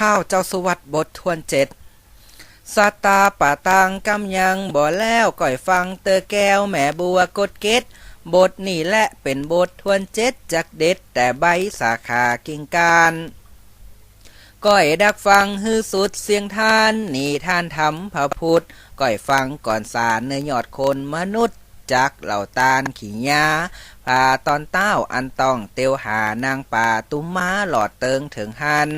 ข้าวเจ้าสวัสดิ์บททวนเจ็ดสาตาป่าตังกำยังบ่แล้วก่อยฟังเตอแก้วแม่บัวกดเกตบทนี่แหละเป็นบททวนเจ็ดจากเด็ดแต่ใบสาขากิ่งการก้อยดักฟังฮือสุดเสียงท่านนี่ท่านทำพระพุทธก้อยฟังก่อนสารเนื้อยอดคนมนุษย์จักเหล่าตาลขี่ยาพาตอนเต้าอันต้องเตียวหานางป่าตุ้มม้าหลอดเติงถึงหัน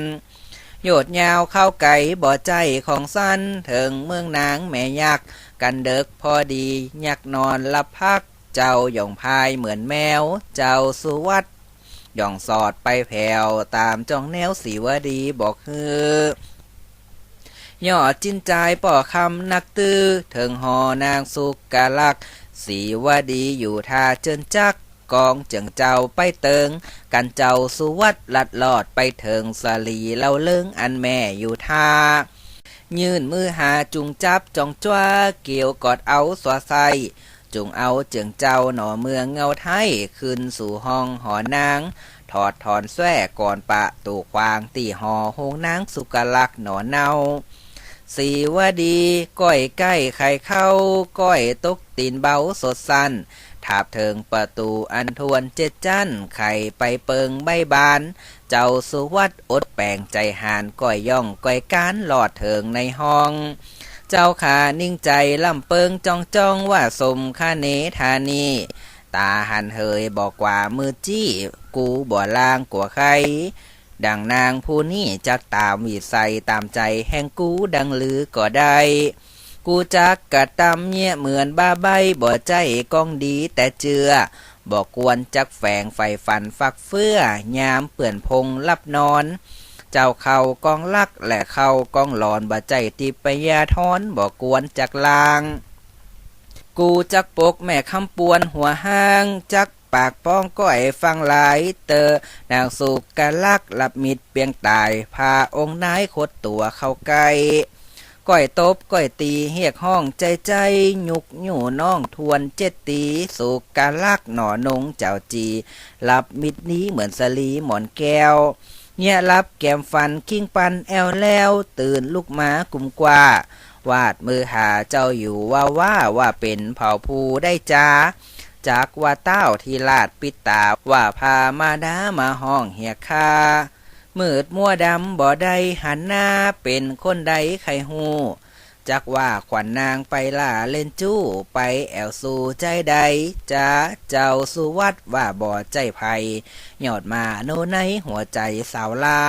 โยดยาวเข้าไก่บ่อใจของสั้นถึงเมืองนางแม่ยักษ์กันเด็กพอดียักนอนลับพัก เจ้าหย่องพายเหมือนแมว เจ้าสุวัดย่องสอดไปแผ่วตามจ้องแนวสีวดีบอกฮือยอดจินใจป่อคำนักตื้อถึงหอนางสุกกะลัก สีวดีอยู่ท่าเจินจัก กองเจิงเจ้าไปเติง กันเจ้าสุวัดลัดลอดไปเถิงสลีเล่าเลิงอันแม่อยู่ท่ายื่นมือหาจุงจับจองจ้าเกี่ยวกอดเอาสวใสจุงเอาเจิงเจ้าหน่อเมืองเงาไทยขึ้นสู่ห้องหอนางถอดถอนแส้ก่อนปะตูควางตีหอหงนางสุกลักหนอเนาสีว่าดี ก้อยใกล้ไข่เข้า ก้อยตกตีนเบาสดสัน ถาบเทิงประตูอันทวนเจ็ดจันไข่ไปเปิงใบบาน เจ้าสุวัดอดแปลงใจหานก้อยย่องก้อยการหลอดเถิงในห้อง เจ้าขานิ่งใจลำเปิงจ้องจ้องว่าสมคาเนธานีตาหันเฮยบอกว่ามือจี้กูบ่ลางกว่าใครดังนางผู้นี้จักตามวิใสตามใจแห่งกูดังลือก็ได้ กูจักกะตำเนี่ยเหมือนบ้าใบบ่ใจก้องดีแต่เจือบอกกวนจักแฝงไฟฟันฟักเฟื้อยามเปื่อนพงลับนอน เจ้าเขากองลักและเขากองหลอนบ่ใจติปยาทอนบอกกวนจักลาง กูจักปกแม่คำปวนหัวห้างจักปากป้องก้อยฟังหลายเตอนางสุกกะลักหลับมิดเปียงตายพาองค์นายขดตัวเข้าใกล้ ก้อยตบก้อยตีเฮียกห้องใจใจยุกอยู่น้องทวนเจ็ดตีสุกกะลักหน่อนงเจ้าจีหลับมิดนี้เหมือนสลีหมอนแก้วเนี่ยรับแกมฟันคิงปันแอวแล้ว ตื่นลูกม้ากลุ่มกว่าวาดมือหาเจ้าอยู่ว่าว่าว่าเป็นเผ่าภูได้จ้าจากว่าเต้าที่ลาดปิดตาว่าพามาดามาห้องเฮียค่า มืดมัวดำบ่ได้หันหน้าเป็นคนใดใครหูจักว่าขวัญนางไปล่าเล่นจู้ไปแอวสู่ใจใดจ้าเจ้าสุวัดว่าบ่ใจไผ่ยอดมาโนในหัวใจสาวลา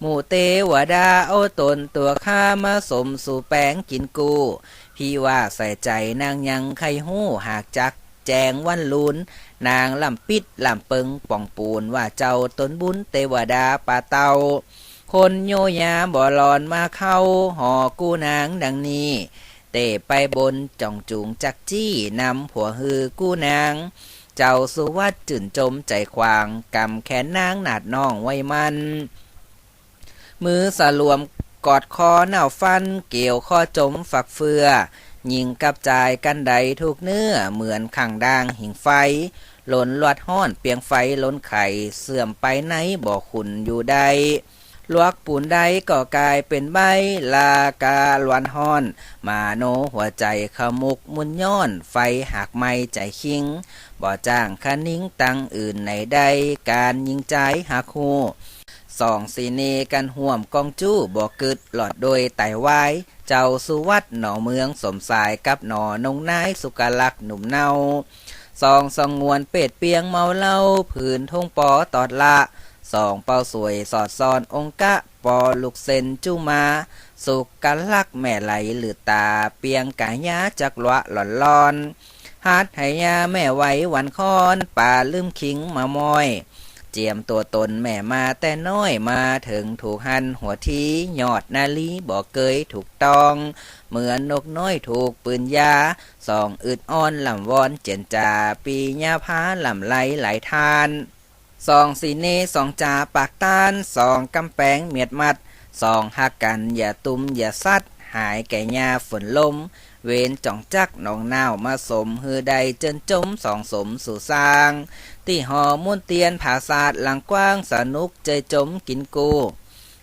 หมู่เตวดาเอตนตัวข้ามาสมสู่แป้งกินกู พี่ว่าใส่ใจนางยังใครหู้หากจัก แจงวันลุนนางลำปิดลำเปิงป่องปูนว่าเจ้าตนบุญเทวดาป่าเตาคนโยยาบ่หลอนมาเข้าหอกู้นางดังนี้ เตะไปบนจ่องจูงจักจี้นำผัวฮือกู้นาง เจ้าสุวัดจื่นจมใจควางกำแขนนางหนาดน้องไว้มัน มือสลวมกอดคอหน้าฟันเกี่ยวข้อจมฝักเฟือ ยิงกับจายกันใดทุกเนื้อเหมือนขังด่างหิงไฟหล่นลวดห้อนเปียงไฟล้นไข่เสื่อมไปไหนบ่อขุนอยู่ใดลวกปูนใดก็กลายเป็นใบลากาลวนห้อน มาโนหัวใจขมุกมุนย้อน ไฟหักไม่ใจคิง บ่จ้างคันนิ้งตังอื่นในใด การยิงใจหักหูสองสีเนกันห่วมกองจู้บ่กึดหลอดโดยไต่ไว้ เจ้าสุวัดหนอเมืองสมสายกับหนอนงนายสุกลักษ์หนุ่มเนาสองสองงวนเป็ดเปียงเมาเล่าผืนทงปอตอดละสองเป้าสวยสอดซอนองค์กะปอลูกเซนจุมา สุกกันลักแม่ไหลหรือตาเปียงกายาจักละหล่อนลอนฮัดไหยาแม่ไหววันคอนป่าลืมคิงมามอย เจียมตัวตนแม่มาแต่น้อยมาถึงถูกหันหัวทียอดนาลีบอกเกยถูกต้อง เหมือนนกน้อยถูกปืนยาสองอึดอ่อนลำวอนเจนจาปีญาพาลำไหลไหลทานสองสีเนสองจ่าปากต้านสองกำแพงเมียดมัดสองหักกันอย่าตุ้มอย่าซัดหายแก่ยาฝนลม เวนจ่องจักหนองนาวมาสมฮือใดเจนจมสองสมสู่สร้าง ที่หอมุนเตียนผาศาสตร์หลังกว้างสนุกใจจมกินกู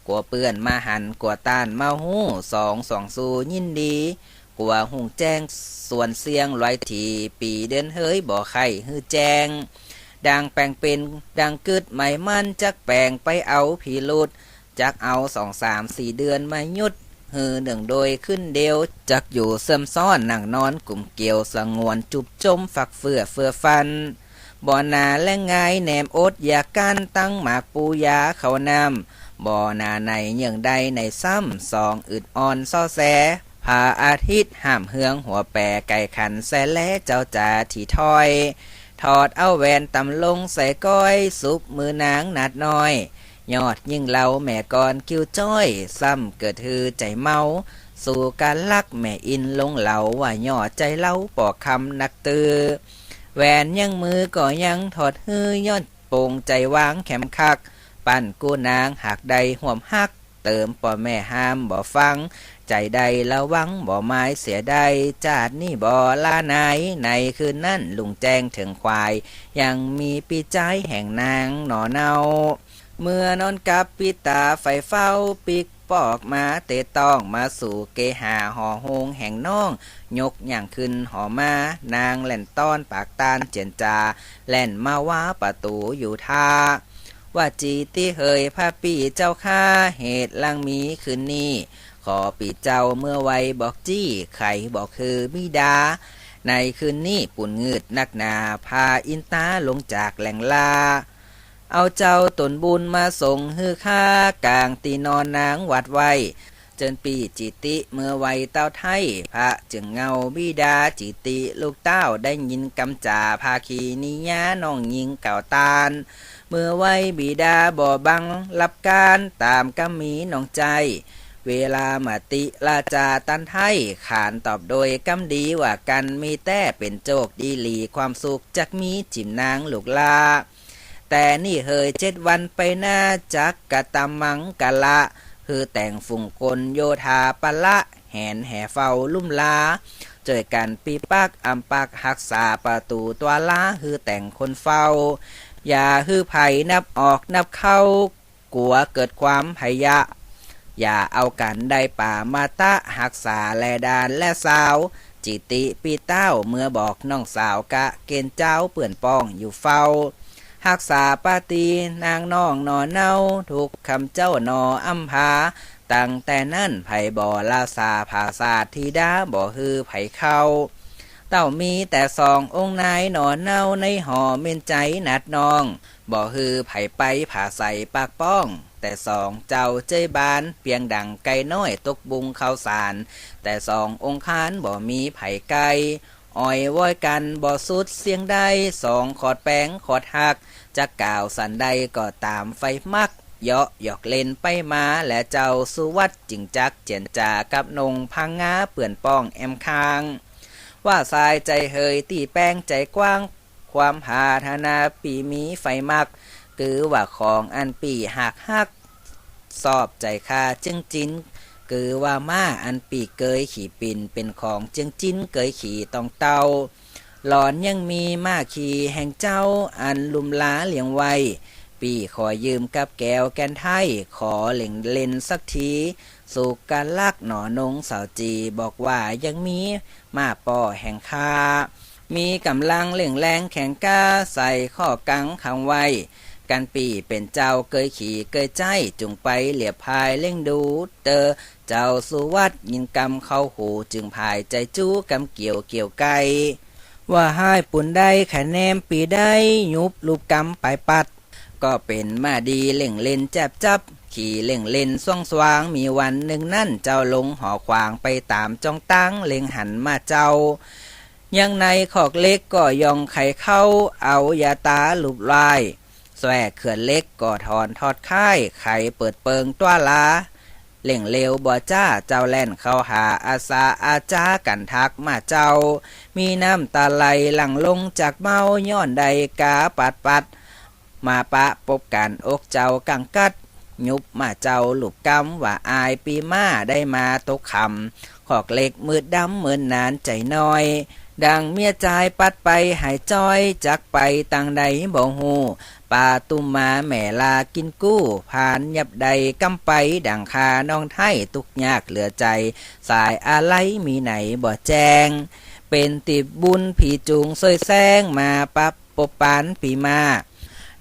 กัวเปื้อนมาหันกัวต้านมาหู้สองสองสู้ยินดีกัวหุงแจ้งส่วนเสียงลอยทีปีเดินเฮ้ยบ่ไข่ฮือแจ้งดังแปลงเป็นดังกึดไม่มันจักแปลงไปเอาผีลุดจักเอาสองสามสี่เดือนมายุด ฮือหนึ่งโดยขึ้นเดียว จักอยู่เสื่อมซ้อนหนังนอนกลุ่มเกี่ยวสงวนจุบจมฝักเฟื่อเฟือฟันบ่อนาและไงแหนมอดอยากันตั้งหมากปูยาเขานำบ่อนาในเยื่องใดในซ้ำสองอึดอ่อนซอแสพาอาทิตย์ห้ามเฮืองหัวแปรไก่ขันแสแลเจ้าจ่าที่ถอย ถอดเอาแวนตำลงใส่ก้อยซุปมือนางนัดน้อย ยอดยิ่งเหลาแม่ก่อนคิวจ้อย ซ้ำเกิดฮือใจเมา สู่การลักแม่อินลงเหลาว่ายอดใจเล่าปอกคำนักตือ แหวนยังมือก็ยังถอดฮือยอดโป่งใจวางแข็มคัก ปั้นกู้นางหากใดห่วมฮัก เติมป่อแม่ห้ามบ่ฟัง ใจใดระวังบ่ไม้เสียใดจาดนี่บ่ลาไหนในคืนนั้นลุงแจ้งถึงควาย ยังมีปีใจแห่งนางหนอเนา เมื่อนอนกับปิตาไฟเฝ้าปิกปอกมาเตะต้องมาสู่เกหาห่อโฮงแห่งน้อง ยกอย่างขึ้นหอมา นางแล่นต้อนปากตานเจียนจา แล่นมาว่าประตูอยู่ท่าว่าจีติเฮยพาปีเจ้าข้าเหตุลังมีคืนนี้ ขอปีเจ้าเมื่อไวบอกจี้ ไขบอกคือบิดา ในคืนนี้ปุ่นงืดนักนาพาอินตาลงจากแหล่งลา เอาเจ้าตนบุญมาส่งฮือค่ากลางตีนอนนางวัดไว้เจินปีจิติเมื่อไวเต้าไทยพระจึงเงาบิดาจิติลูกเต้าได้ยินกำจาภาคีนิยาน้องยิงเก่าตาลเมื่อไวบิดาบ่อบังรับการตามกำมีน้องใจ เวลามาติลาจาตันไทยขานตอบโดยกำดีว่ากันมีแต่เป็นโจกดีหลีความสุขจักมีจิมนางลูกลา แต่นี่เฮยเจ็ดวันไปหน้าจักกะตำมังกะละคือแต่งฝุ่งกลโยธาปะละแหนแห่เฝ้าลุ่มลาเจอกันปีปักอัมปักหักษาประตูตัวลาคือแต่งคนเฝ้า อย่าฮือไผ่นับออกนับเข้ากลัวเกิดความพยะ อย่าเอากันได้ป่ามาตะหักษาแลดานและสาว จิติปีเต้าเมื่อบอกน้องสาวกะเกณฑ์เจ้าเปื่อนป้องอยู่เฝ้า หักษาปาตีนางน้องนอเนาทุกคำเจ้านออัมพาตั้งแต่นั้นไผ่บ่อลาสาภาษาทธิดาบ่อฮือไผ่เข้าเต้ามีแต่สององค์นายหนอนเน่าในหอเมนใจนัดนอง บ่ฮือไผ่ไปผ่าใส่ปากป้อง แต่สองเจ้าเจ้ยบาน เปียงดังไก่น้อยตกบุงข้าวสาร แต่สององค์คานบ่มีไผ่ไก่ อ้อยว้อยกันบ่สุดเสียงใดสองขอดแป้งขอดหัก จะกล่าวสันใดก็ตามไฟมักเยาะหยอกเล่นไปมาและเจ้าสุวัดจิงจักเจียนจากับนงพังงาเปื่อนป้องแอมคาง ว่าสายใจเฮยตีแป้งใจกว้าง ความหาธนาปีมีไฟมัก คือว่าของอันปีหักหักสอบใจคาจึงจิน คือว่ามาอันปีเกยขี่ปินเป็นของจึงจิ้นเกยขี่ตองเตาหลอนยังมีมาขี่แห่งเจ้าอันลุมล้าเลี้ยงไวปีขอยืมกับแก้วแกนไทย ขอเหล่งเล่นสักทีสุกการลักหนอนงสาวจีบอกว่ายังมีมาป่อแห่งคามีกำลังเหล่งแรงแข่งกล้าใส่ข้อกังขังไวกันปีเป็นเจ้าเกยขี่เกยใจจุงไปเหลียบพายเล่งดูเตอ เจ้าสุวัดยินกำเข้าหูจึงพายใจจู้กำเกี่ยวเกี่ยวไกว่าให้ปุ่นได้แขนแนมปีได้ยุบลูกกำไปปัด ก็เป็นมาดีเล่งเล่นจับจับ ขี่เล่งเล่นส่องสว่างมีวันหนึ่งนั่นเจ้าลงหอควางไปตามจ้องตั้งเล็งหันมาเจ้า ยังในขอกเล็กก็ยองไข่เข้าเอายาตาลูบลายแสวเขื่อนเล็กก็ถอนทอดค่ายไข่เปิดเปิงตัวลา เล่งเลวบ่จ้าเจ้าแล่นเข้าหาอาสาอาจ้ากันทักมาเจ้า มีน้ำตาไหลหลังลงจากเมาย้อนใดกาปัดปัด มาปะปบกันอกเจ้ากังกัด ยุบมาเจ้าหลุกกำว่าอายปีมาได้มาตกคำขอกเล็กมืดดำเหมือนนานใจน้อย ดังเมียจายปัดไปหายจ้อย จักไปต่างใดบ่ฮูปลาตุมมาแม่ลากินกู้ผ่านยับใดกำไปดังคาน้องไทยตุกยากเหลือใจ สายอะไรมีไหนบ่แจ้ง เป็นติบบุญผีจุงซอยแซงมาปับปบปานปีมา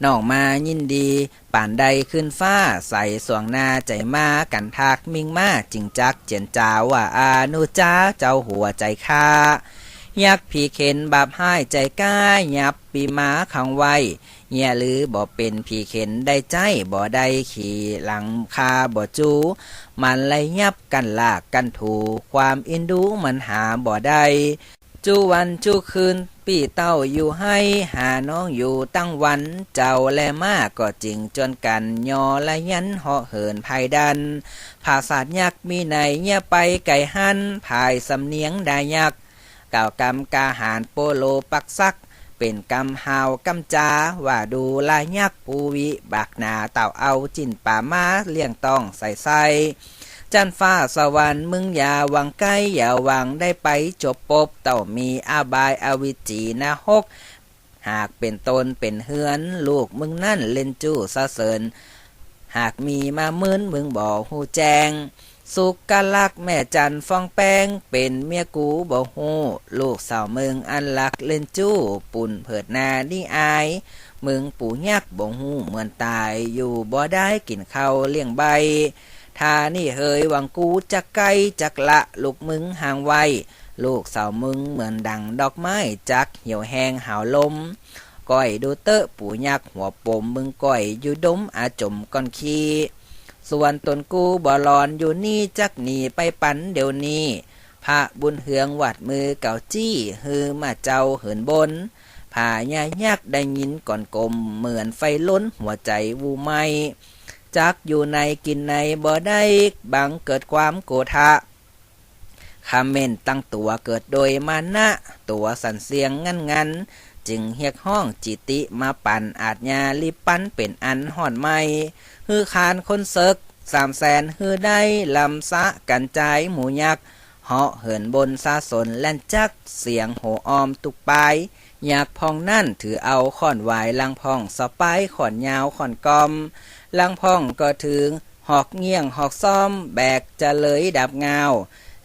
น้องมายินดีป่านใดขึ้นฟ้าใส่สวงหน้าใจมากันทักมิงมาจริงจักเจียนจาว่าอานุจ้าเจ้าหัวใจค่า ยักผีเข็นบาปให้ใจกล้ายับปีม้าขังไว้เหียหรือบ่เป็นผีเข็นได้ใจบ่ได้ขี่หลังคาบ่จู มันไลยับกันลากกันถูความอินดูมันหาบ่ได้จูวันจูคืนปี่เต้าอยู่ให้หาน้องอยู่ตั้งวัน เจ้าแลมาก็จริงจนกันยอละยันเหาะเหินภายดันภาษายักษ์มีไหนเงียไปไก่หันภายสำเนียงไดายักษ์ ก่ากำกาหารโปโลปักซัก เป็นกำหาวกำจา ว่าดูลายยักปูวิบักนาเต่าเอาจินป่ามาเลี่ยงต้องใส่ใส่จันฟ้าสวรรค์มึงอย่าหวังใกล้อย่าหวังได้ไปจบปบเต่ามีอาบายอาวิจีนะฮกหากเป็นตนเป็นเฮือน ลูกมึงนั่นเล่นจู้ซะเสริญหากมีมามื้นมึงบอกหูแจง สุกกะลักแม่จันฟองแป้ง เป็นเมียกูบ่ฮู้ลูกสาวมึงอันลักเล่นจู้ ปุ่นเผิดนานี่อาย มึงปู่ยักบ่ฮู้เหมือนตายอยู่บ่ได้กินข้าวเลี้ยงใบทานี่เฮยหวังกูจักไกลจักละลูกมึงห่างไวลูกสาวมึงเหมือนดังดอกไม้จักเหี่ยวแห้งหาวลมก้อยดูเตอะปู่ยักหัวปมมึงก้อยอยู่ดมอาจมก้อนขี้ ส่วนตนกูบ่ลอนอยู่นี่จักหนีไปปันเดี๋ยวนี้ พระบุญเหืองหวัดมือเก่าจี้ฮือมาเจ้าเหินบนผ่ายายักได้ยินก่อนกลมเหมือนไฟล้นหัวใจวูไหมจักอยู่ในกินในบ่ได้บังเกิดความโกธะคำเมนตั้งตัวเกิดโดยมานะ ตัวสันเสียงงันงัน จึงเฮียกห้องจิติมาปั่นอาจญาลิปั้นเป็นอันห่อนไม่ฮือคานคนเซิกสามแสนฮือได้ลำสะกันใจหมูยักษ์เหาะเหินบนซาสนแล่นจักเสียงโหออมตุกปายอยากพองนั่นถือเอาขอนวายลังพองสปายขอนยาวขอนกอมลังพองก็ถึงหอกเงี้ยงหอกซ้อมแบกจะเลยดับเงา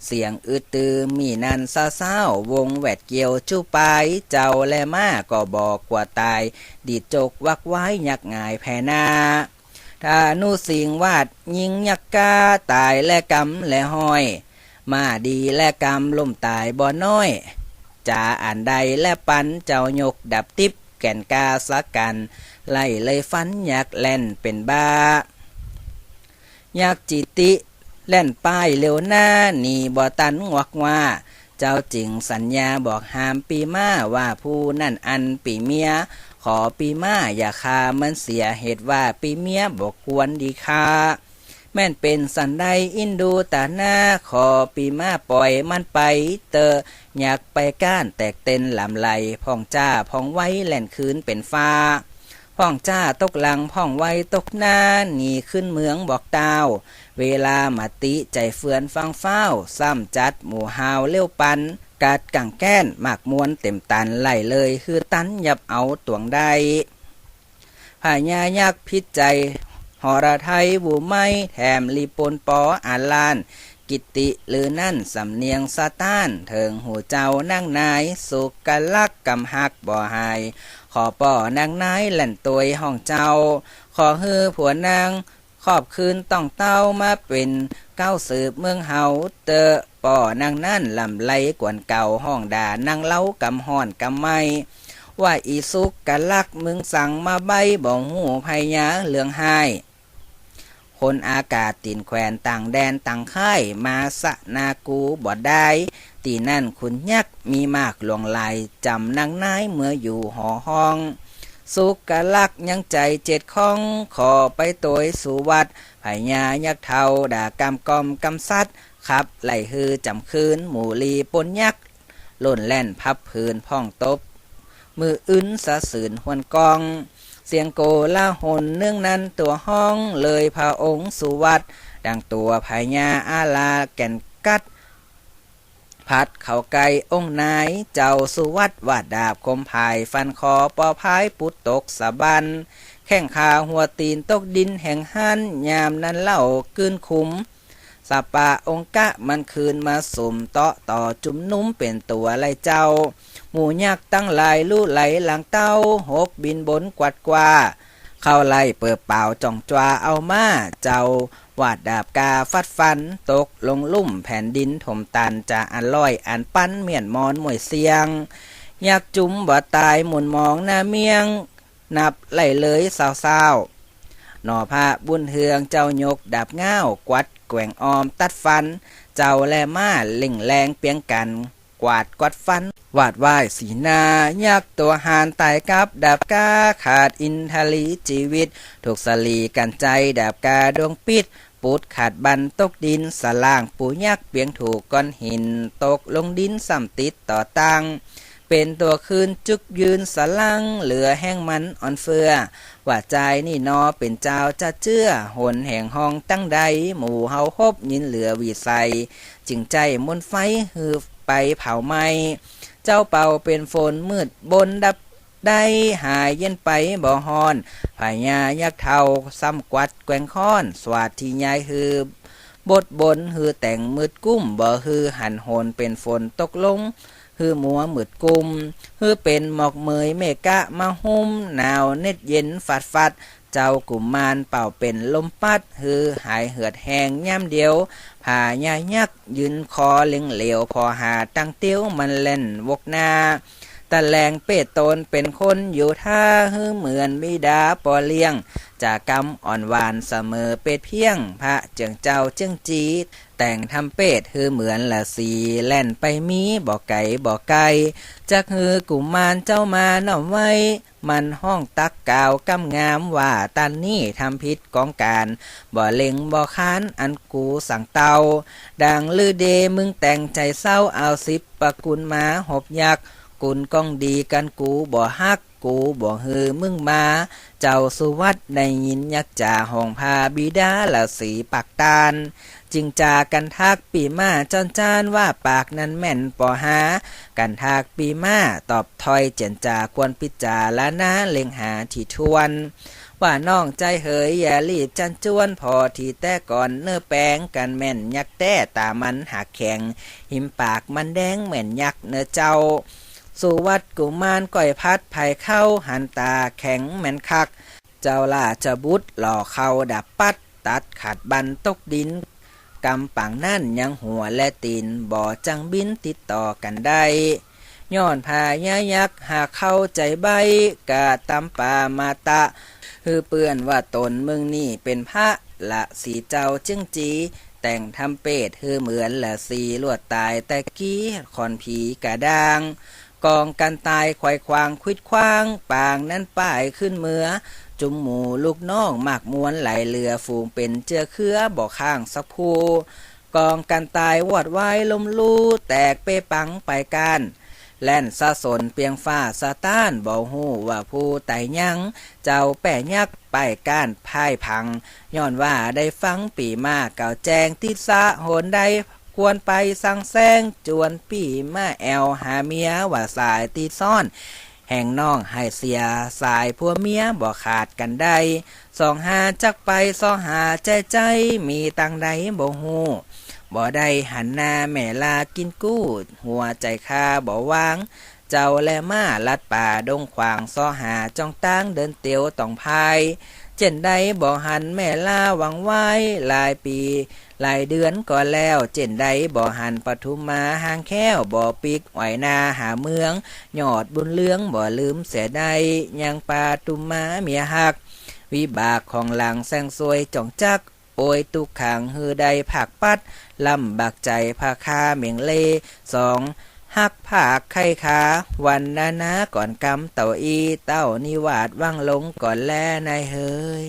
เสียงอึดตือมีนันซาเศร้าวงแหวดเกี่ยวจูปายเจ้าและมาก็บอกกว่าตาย ดีจกวักไว้ยักงายแพนาถ้านูสิงวาดยิงยักกาตายและกำและห้อย มาดีและกำล่มตายบ่อน้อยจ่าอ่านใดและปันเจ้ายกดับติบแก่นกาสักกัน ไล่เลยฟันยากแล่นเป็นบ้ายากจิติ แล่นป้ายเร็วหน้านีบ่ตันงวักว่า เจ้าจิงสัญญาบอกห้ามปีมาว่าผู้นั่นอันปีเมีย ขอปีมาอย่าคามันเสียเหตุว่าปีเมียบอกควรดีคาแม่นเป็นสันไดอินดูตาหน้าขอปีมาปล่อยมันไปเตออยากไปก้านแตกเต็นลำไหลพ่องจ้าพ่องไว้แหล่นคืนเป็นฟ้าพ่องจ้าตกหลังพ่องไว้ตกหน้าหนีขึ้นเมืองบอกดาว เวลามาติใจเฟือนฟังเฝ้า ซ้ำจัดหมู่ฮาวเลี้ยวปันกัดกังแก้นหมากมวนเต็มตันไหลเลย คือตันยับเอาตวงได้ผายายักพิษใจหอระไทยบูไม่แถมลีปนปออาลาน กิติหรือนั่นสำเนียงซาต้านเถิงหูเจ้านั่งนาย สุกะลักกำหักบ่หาย ขอป่อนางนายแหล่นตัวห้องเจ้า ขอฮือผัวนาง ขอบคืนต้องเต้ามาเป็นเก้าสืบเมืองเฮาเตอป่อนางนั่นลำไลกวนเก่าห้องด่านางเล้ากำห่อนกำไม่ว่าอีสุกกะลักมึงสั่งมาใบบ่งหูพยาเหลืองไห้คนอากาศตินแขวนต่างแดนต่างค่ายมาสะนากูบ่ได้ ตีนั่นคุณยักษ์มีมากหลวงลายจำนางนายเมื่ออยู่หอห้อง สุกกะลักยังใจเจ็ดข้องขอไปตัวสุวัดพญายักเทาด่ากำกอมกำซัดขับไหลฮือจำคืน หมูลีปนยักษ์ล่นแล่นพับพื้นพ่องตบ มืออึ้นสะสืนหวนกอง เสียงโกลาหนเนื่องนั้นตัวห้องเลยพระองค์สุวัดดังตัวพญาอาลาแก่นกัด พัดเขาไก่องค์นาย เจ้าสุวัดวาดดาบคมภายฟันคอปอพายปุตตกสะบัน แข้งขาหัวตีนตกดินแห่งหันยามนั้นเล่ากืนคุมสาปาองค์กะมันคืนมาสุ่มเตาะต่อจุ่มนุ่มเป็นตัวไรเจ้า หมูยักษ์ตั้งลายลู่ไหลหลังเต้าหบบินบนกวัดกว่า เข้าไล่เปิดเป่าจ่องจวาเอามาเจ้าวาดดาบกาฟัดฟัน ตกลงลุ่มแผ่นดินถมตันจะอันลอยอันปั้นเมียนมอนมวยเสียง อยากจุ้มบ่ตายหมุนมองหน้าเมียง นับไหลเลยสาวสาวหน่อผ้าบุญเฮืองเจ้ายกดาบง้าว กวัดแกว่งออมตัดฟัน เจ้าแลมาเล่งแรงเปียงกัน กวาดกวัดฟัน วาดวายสีนายักตัวหานตายกับดาบกาขาดอินทลีชีวิต ถูกสลีกันใจดาบกาดวงปิดปุดขาดบันตกดินสล่างปูยักเปียงถูกก้อนหิน ตกลงดินสัมติดต่อตังเป็นตัวคืนจุกยืนสลังเหลือแห้งมันอ่อนเฟือ ว่าใจนี่นอเป็นเจ้าจะเจื้อหนแห่งห้องตั้งใด หมู่เฮาฮบยินเหลือวีใส จึงใจมนไฟหือ ไปเผาไหมเจ้าเป่าเป็นฝนมืดบนดับได้หายเย็นไปบ่ฮอนผายายักเทาซ้ำกวัดแกวงค้อน สวัสที่ยายฮือบทบนฮือแต่งมืดกุ้มบ่ฮือหันโหนเป็นฝนตกลงฮือมัวมืดกุมฮือเป็นหมอกเมยเมกะมาหุ้มหนาวเน็ดเย็นฟัดฟัด เจ้ากุมมารเป่าเป็นลมปัดฮือหายเหือดแหงย่ำเดียวผ่าญายักยืนคอเล็งเหลวพอหาตั้งเตี้ยวมันเล่นวกหน้าตะแลงเป็ดตนเป็นคนอยู่ท่าฮือเหมือนบิดาปอเลี้ยงจากกำอ่อนหวานเสมอเป็ดเพียง พระเจิงเจ้าเจิงจีด แต่งทำเป็ดฮือเหมือนละสีแล่นไปมีบ่อไก่บ่อไก่จากฮือกุมารเจ้ามาหน่อไว้ มันห้องตักกาวกำงามว่าตันนี่ทำพิษกองการบ่เล็งบ่ค้านอันกูสั่งเตา ดังลือเดมึงแต่งใจเศร้าเอาสิบประกุลมาหบยักษ์กุลก้องดีกันกูบ่ฮักกูบ่ฮือมึงมา เจ้าสุวัดในยินยักจ่าห้องพาบิดาละสีปักตาน จึงจากันทักปีมาจอนจานว่าปากนั้นแม่นปอหา กันทักปีมาตอบถอยเจนจากวนปิจาละนาเล็งหาที่ทวนว่าน้องใจเหยอย่ารีบจันจวนพอที่แต่ก่อนเนื้อแป้งกันแม่นยักแต่ตามันหักแข็ง หิมปากมันแดงเหมือนยักเนื้อเจ้าสุวัดกุมารก่อยพัดไผ่เข้าหันตาแข็งแม่นคัก เจ้าล่าจะบุตรหล่อเขาดับปัด ตัดขาดบันตกดิน กำปังนั่นยังหัวและตีนบ่อจังบินติดต่อกันได้ย้อนพายายักหากเข้าใจใบกาตำปามาตะ คือเปื้อนว่าตนมึงนี่เป็นพระละสีเจ้าจึงจี แต่งทำเปดคือเหมือนละสีลวดตายแต่กี้คอนผีกระด้างกองกันตายควายควางควิดควาง ปางนั้นป้ายขึ้นเมือ จุมหมูลูกน้องหมากมวนไหลเรือฝูงเป็นเจือเครือบ่อข้างสักพูกองกันตายวอดไว้ลมลู่แตกเป้ปังไปกันแล่นสะสนเปียงฟ้าสะต้านบ่หูว่าผู้ไต่ยัง เจ้าแป่ยักไปก้านพ่ายพัง ย้อนว่าได้ฟังปีมาเก่าแจงติดสะโหนได้ควรไปสั่งแซงจวนปีมาแอลหาเมียว่าสายตีซ่อน แห่งน้องให้เสียสายพัวเมียบ่ขาดกันได้สองหาจักไปสองหาใจใจมีตังใดบ่หูบ่ได้หันหน้าแม่ลากินกู้หัวใจคาบ่วาง เจ้าและมาลัดป่าดงขวางซอหาจ้องตั้งเดินเตียวต้องพาย เจนใดบ่หันแม่ลาหวังไว้หลายปี หลายเดือนก่อนแล้วเจนใดบ่หันปทุมมาห่างแค้วบ่ปิกไหวนาหาเมือง หยอดบุญเลื้องบ่ลืมเสียใดยังปาตุมมาเมียหัก วิบากของหลังแสงสวยจ่องจักโอยตุกขังฮือใดผักปัดลำบักใจพาคาเมียงเลสอง หักผากไข้ขาวันนานาก่อนกำเต่าอีเต้านิวาดว่างลงก่อนแลนายเฮย